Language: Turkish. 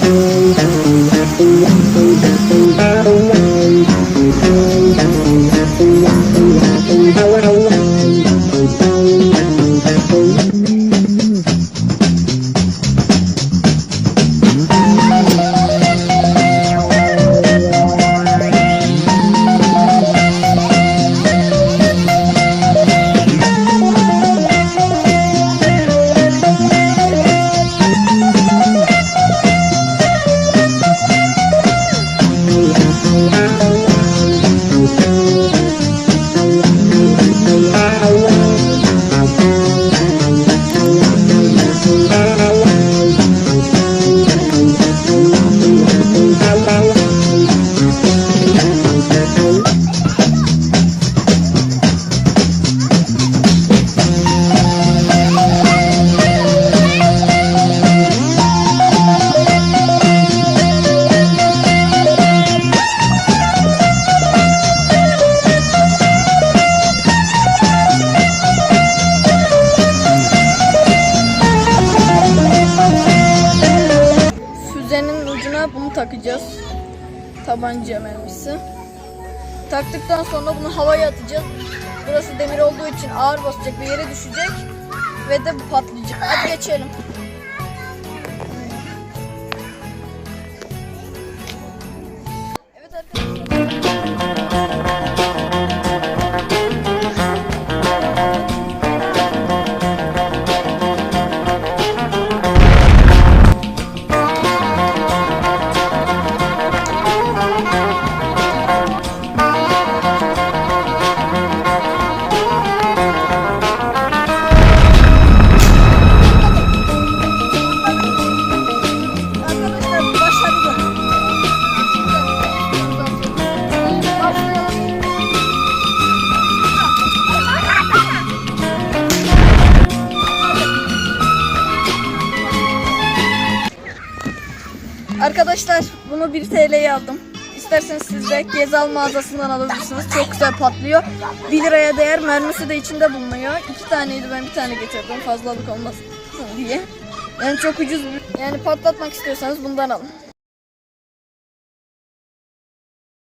Thank you. Füzenin ucuna bunu takacağız. Tabanca mermisi. Taktıktan sonra bunu havaya atacağız. Burası demir olduğu için ağır basacak ve yere düşecek. Ve de patlayacak. Hadi geçelim. Arkadaşlar bunu 1 TL'ye aldım. İsterseniz siz de Gezal mağazasından alabilirsiniz. Çok güzel patlıyor. 1 liraya değer mermisi de içinde bulunuyor. 2 taneydi ben bir tane getirdim fazlalık olmasın diye. Yani çok ucuz yani patlatmak istiyorsanız bundan alın.